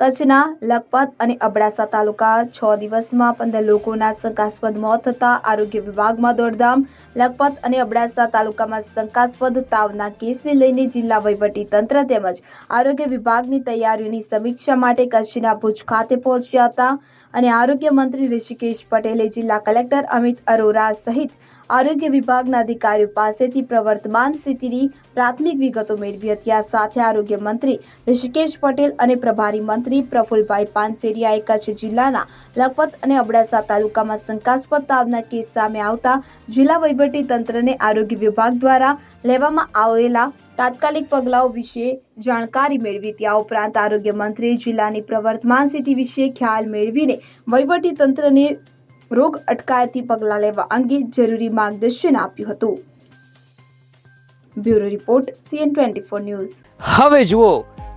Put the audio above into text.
કચ્છના લખપત અને અબડાસા તાલુકા છ દિવસમાં પંદર લોકોના શંકાસ્પદ મોત થતાં આરોગ્ય વિભાગમાં દોડધામ. લખપત અને અબડાસા તાલુકામાં શંકાસ્પદ તાવના કેસને લઈને જિલ્લા તંત્ર તેમજ આરોગ્ય વિભાગની તૈયારીઓની સમીક્ષા માટે કચ્છના ભુજ ખાતે પહોંચ્યા હતા અને આરોગ્ય મંત્રી ઋષિકેશ પટેલે જિલ્લા કલેક્ટર અમિત અરોરા સહિત આરોગ્ય વિભાગના અધિકારીઓ પાસેથી પ્રવર્તમાન સ્થિતિની પ્રાથમિક વિગતો મેળવી હતી. આ સાથે આરોગ્ય મંત્રી ઋષિકેશ પટેલ અને પ્રભારી મંત્રી પ્રફુલભાઈ પાનસેરિયાએ કચ્છ જિલ્લાના લખપત અને અબડાસા તાલુકામાં શંકાસ્પદ તાવના કેસ સામે આવતા જિલ્લા તંત્રને આરોગ્ય વિભાગ દ્વારા લેવામાં આવેલા તાત્કાલિક પગલાઓ વિશે જાણકારી મેળવી. ત્યાં ઉપરાંત આરોગ્ય મંત્રીએ જિલ્લાની પ્રવર્તમાન સ્થિતિ વિશે ખ્યાલ મેળવીને વહીવટી તંત્રને રોગ અટકાયતી પગલાં લેવા અંગે જરૂરી માર્ગદર્શન આપ્યું હતું. Bureau report, CN twenty news. હવે જુઓ